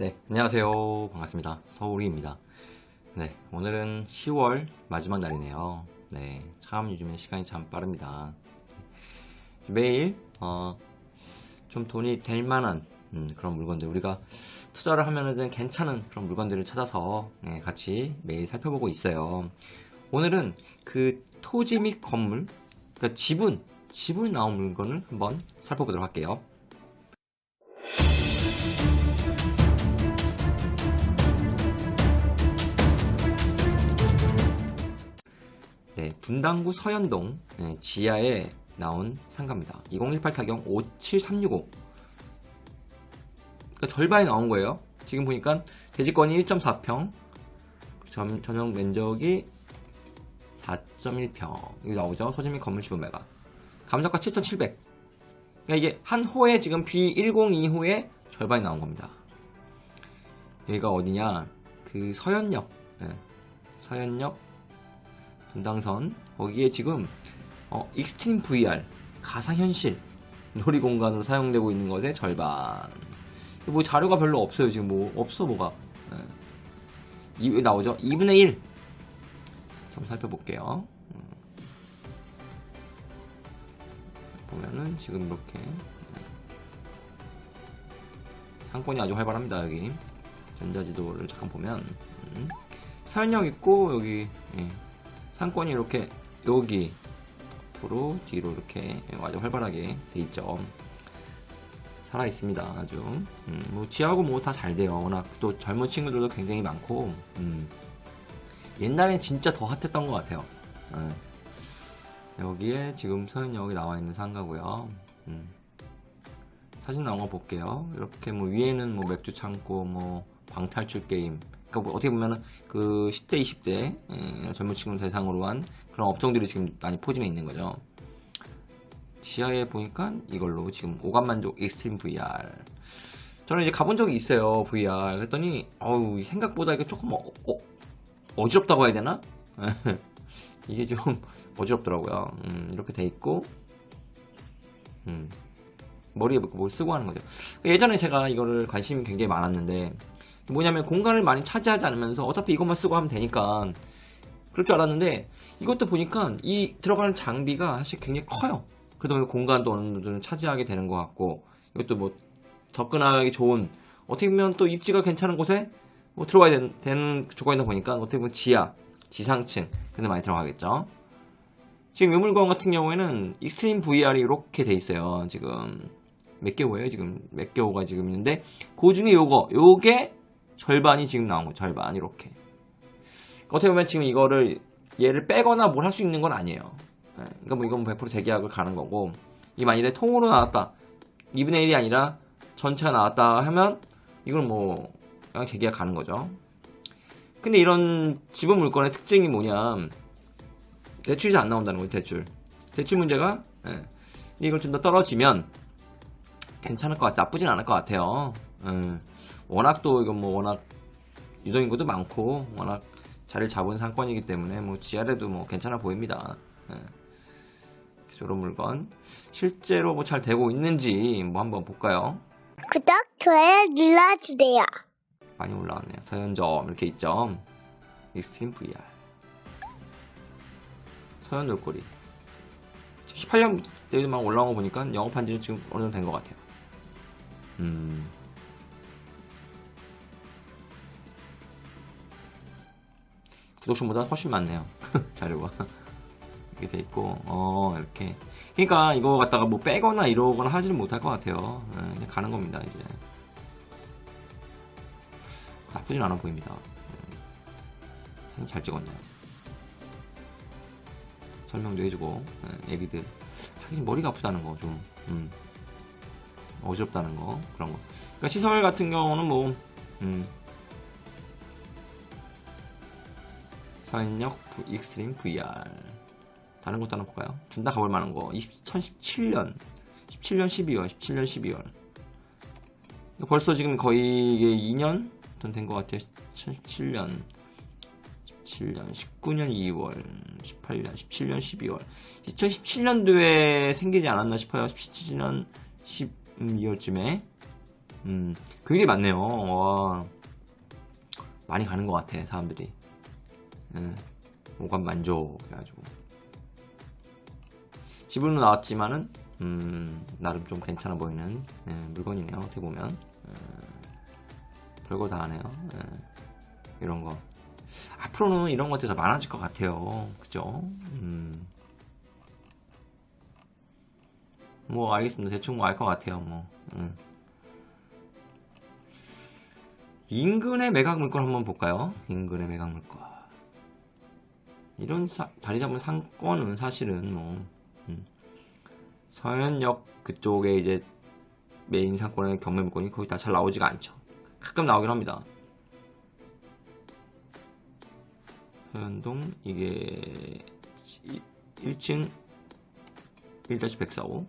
네, 안녕하세요. 반갑습니다. 서울이입니다. 네, 오늘은 10월 마지막 날이네요. 네, 참 요즘에 시간이 참 빠릅니다. 매일, 어, 좀 돈이 될 만한 음, 그런 물건들, 우리가 투자를 하면은 괜찮은 그런 물건들을 찾아서 네, 같이 매일 살펴보고 있어요. 오늘은 그 토지 및 건물, 그러니까 지분, 지분 나온 물건을 한번 살펴보도록 할게요. 네, 분당구 서현동 네, 지하에 나온 상가입니다. 2018 타경 57365. 그러니까 절반이 나온 거예요. 지금 보니까 대지권이 1.4평, 전, 전용 면적이 4.1평. 여기 나오죠. 소재 및 건물 지분매가. 감정가 7,700. 그러니까 이게 한 호에 지금 B102호에 절반이 나온 겁니다. 여기가 어디냐? 그 서현역. 네, 서현역 분당선 거기에 지금 어, 익스트림 VR 가상현실 놀이공간으로 사용되고 있는 것의 절반 뭐 자료가 별로 없어요 지금 뭐 없어 뭐가 예. 이 나오죠 2분의 1 좀 살펴볼게요 음. 보면은 지금 이렇게 예. 상권이 아주 활발합니다 여기 전자지도를 잠깐 보면 음. 서현역 있고 여기 예. 상권이 이렇게 여기 앞으로 뒤로 이렇게 아주 활발하게 돼 있죠. 살아 있습니다. 아주 음, 뭐 지하고 뭐 다 잘 돼요. 워낙 또 젊은 친구들도 굉장히 많고 음, 옛날엔 진짜 더 핫했던 것 같아요. 예. 여기에 지금 서현역이 나와 있는 상가고요. 음, 사진 나온 거 볼게요. 이렇게 뭐 위에는 뭐 맥주 창고, 뭐 방탈출 게임. 그러니까 뭐 어떻게 보면은 그 10대, 20대 예, 젊은 친구 대상으로 한 그런 업종들이 지금 많이 포진해 있는 거죠. 지하에 보니까 이걸로 지금 오감 만족 익스트림 VR. 저는 이제 가본 적이 있어요 VR. 그랬더니 어우 생각보다 이게 조금 어, 어, 지럽다고 해야 되나? 이게 좀 어지럽더라고요. 음, 이렇게 돼 있고, 음, 머리에 뭘 쓰고 하는 거죠. 예전에 제가 이거를 관심이 굉장히 많았는데, 뭐냐면 공간을 많이 차지하지 않으면서 어차피 이것만 쓰고 하면 되니까 그럴 줄 알았는데 이것도 보니까 이 들어가는 장비가 사실 굉장히 커요. 그러다 보니까 공간도 어느 정도는 차지하게 되는 것 같고 이것도 뭐 접근하기 좋은 어떻게 보면 또 입지가 괜찮은 곳에 뭐 들어가야 되는, 되는 조건이다 보니까 어떻게 보면 지하, 지상층 근데 많이 들어가겠죠. 지금 이 물건 같은 경우에는 익스트림 VR이 이렇게 돼 있어요. 지금 몇 개호예요? 지금 몇 개호가 지금 있는데 그 중에 요거 요게 절반이 지금 나온 거 절반 이렇게. 어떻게 보면 지금 이거를 얘를 빼거나 뭘 할 수 있는 건 아니에요. 예, 그러니까 뭐 이건 100% 재계약을 가는 거고 이 만일에 통으로 나왔다 2분의 1이 아니라 전체가 나왔다 하면 이건 뭐 그냥 재계약 가는 거죠. 근데 이런 지분 물건의 특징이 뭐냐. 대출이 잘안 나온다는 거예요 대출. 대출 문제가 예, 근데 이걸 좀 더 떨어지면 괜찮을 것 같아 나쁘진 않을 것 같아요. 예. 워낙 또 이건 뭐 워낙 유동 인구도 많고 워낙 자리를 잡은 상권이기 때문에 뭐 지하래도 뭐 괜찮아 보입니다. 예. 이런 물건 실제로 뭐 잘 되고 있는지 뭐 한번 볼까요? 구독, 좋아요 눌러주세요. 많이 올라왔네요. 서현점 이렇게 있죠. 익스트림 VR 서현 돌고리 18년 때만 올라온 거 보니까 영업한 지는 지금 어느 정도 된 것 같아요. 음. 구독층보다 훨씬 많네요. 자료가. 이렇게 돼 있고, 어, 이렇게. 그러니까 이거 갖다가 뭐 빼거나 이러거나 하지는 못할 것 같아요. 예, 그냥 가는 겁니다, 이제. 나쁘진 않아 보입니다. 예. 잘 찍었네요. 설명도 해주고, 예, 애기들. 하긴 머리가 아프다는 거, 좀, 음. 어지럽다는 거, 그런 거. 그러니까 시설 같은 경우는 뭐, 음. V- 익스트림 VR 다른 것도 하나 볼까요? 둘 다 가볼 만한 거. 2017년. 17년 12월 17년 12월. 벌써 지금 거의 이게 2년 된 것 같아요. 17년 17년 19년 2월 18년 17년 12월. 2017년도에 생기지 않았나 싶어요. 17년 12월쯤에. 음, 굉장히 많네요. 와, 많이 가는 것 같아, 사람들이. 예, 오감 만족 해가지고. 집으로 나왔지만은, 음, 나름 좀 괜찮아 보이는 예, 물건이네요. 어떻게 보면. 예, 별거 다 하네요. 예, 이런 거. 앞으로는 이런 것들이 더 많아질 것 같아요. 그죠? 음. 뭐, 알겠습니다. 대충 뭐 알 것 같아요. 뭐. 음. 인근의 매각 물건 한번 볼까요? 인근의 매각 물건. 이런 사- 자리 잡은 상권은 사실은 뭐 음, 서현역 그쪽에 이제 메인 상권의 경매 물건이 거의 다 잘 나오지가 않죠. 가끔 나오긴 합니다. 서현동 이게 1층 1-145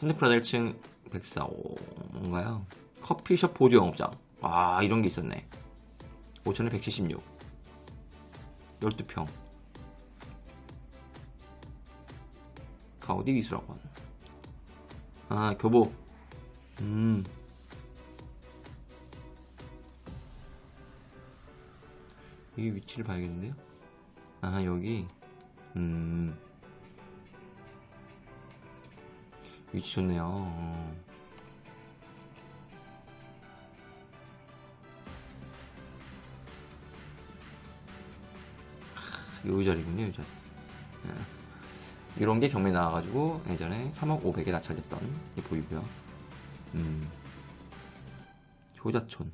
현대프라자 1층 145 뭔가요? 커피숍 보조 영업장 아 이런 게 있었네 5천에 176 12평. 가우디 미술학원 아 교복. 음. 여기 위치를 봐야겠는데요? 아 여기. 음. 위치 좋네요. 어. 요 자리군요, 요 자리. 예. 이런 게 경매 나와가지고 예전에 3억 5백에 낙찰됐던 게 보이고요. 음. 효자촌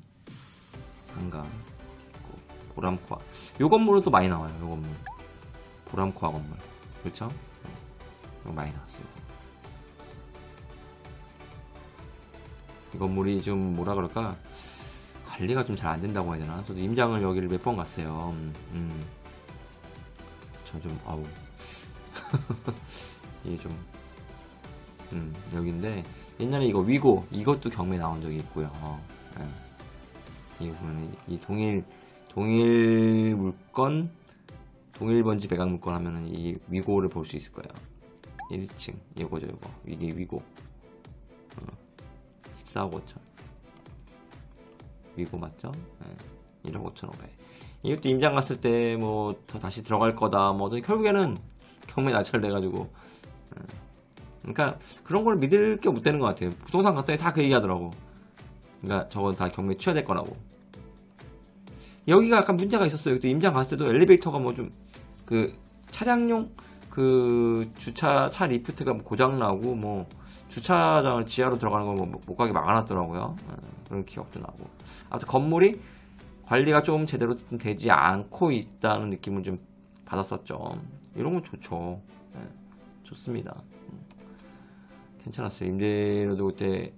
상가 보람코아 요 건물은 또 많이 나와요. 요 건물 보람코아 건물 그렇죠? 네. 이거 많이 나왔어요. 이 건물이 좀 뭐라 그럴까 관리가 좀 잘 안 된다고 해야 되나? 저도 임장을 여기를 몇 번 갔어요. 음, 음. 저좀 아우 이게 좀 음, 여기인데 옛날에 이거 위고 이것도 경매 나온 적이 있고요. 예. 이거 보면 이 동일 동일 물건 동일 번지 배각 물건 하면은 이 위고를 볼 수 있을 거예요. 1층 이거죠 이거 이게 위고 어, 14억 5천 위고 맞죠? 예. 1억 5,500 이것도 임장 갔을 때뭐더 다시 들어갈 거다 뭐 결국에는 경매 낙찰돼가지고. 예. 그러니까 그런 걸 믿을 게 못 되는 것 같아요. 부동산 갔더니 다 그 얘기하더라고. 그러니까 저건 다 경매 취하될 거라고. 여기가 약간 문제가 있었어요. 그때 임장 갔을 때도 엘리베이터가 뭐 좀 그 차량용 그 주차 차 리프트가 뭐 고장 나고 뭐 주차장을 지하로 들어가는 거못 가게 막아놨더라고요. 예, 그런 기억도 나고. 아무튼 건물이 관리가 좀 제대로 좀 되지 않고 있다는 느낌을 좀 받았었죠. 이런 건 좋죠. 예, 좋습니다. 음, 괜찮았어요. 임대료도 그때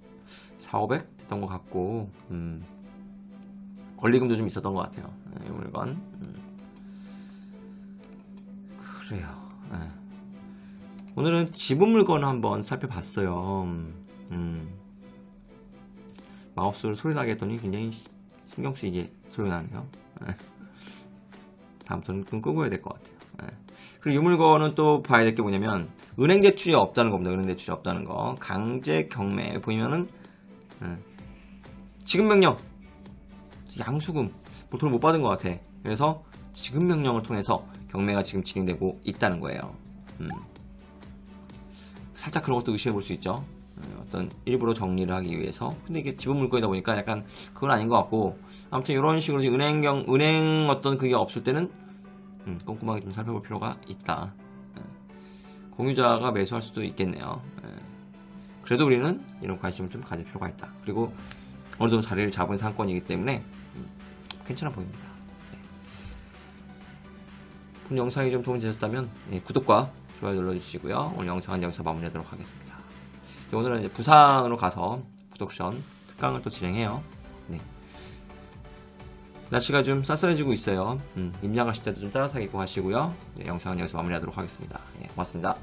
4, 500 됐던 것 같고, 음, 권리금도 좀 있었던 것 같아요. 예, 이 물건. 음. 그래요. 예. 오늘은 지분 물건 한번 살펴봤어요. 음, 마우스를 소리 나게 했더니 굉장히 신경 쓰이게 소리 나네요. 예. 다음부터는 좀 끄고 해야 될 것 같아요. 예. 그리고 이 물건은 또 봐야 될 게 뭐냐면 은행 대출이 없다는 겁니다. 은행 대출이 없다는 거. 강제 경매 보이면은 예. 지급 명령 양수금 뭐 돈을 못 받은 것 같아. 그래서 지급 명령을 통해서 경매가 지금 진행되고 있다는 거예요. 음. 살짝 그런 것도 의심해 볼 수 있죠. 예, 어떤 일부러 정리를 하기 위해서. 근데 이게 지분 물건이다 보니까 약간 그건 아닌 것 같고. 아무튼 이런 식으로 은행경, 은행 어떤 그게 없을 때는 음, 꼼꼼하게 좀 살펴볼 필요가 있다. 예. 공유자가 매수할 수도 있겠네요. 예. 그래도 우리는 이런 관심을 좀 가질 필요가 있다. 그리고 어느 정도 자리를 잡은 상권이기 때문에 음, 괜찮아 보입니다. 네. 오늘 영상이 좀 도움이 되셨다면 예, 구독과 좋아요 눌러주시고요. 오늘 영상은 여기서 마무리하도록 하겠습니다. 이제 오늘은 이제 부산으로 가서 부독션 특강을 또 진행해요. 네. 날씨가 좀 쌀쌀해지고 있어요. 음, 임양하실 때도 좀 따뜻하게 입고 가시고요. 네, 영상은 여기서 마무리하도록 하겠습니다. 예, 고맙습니다.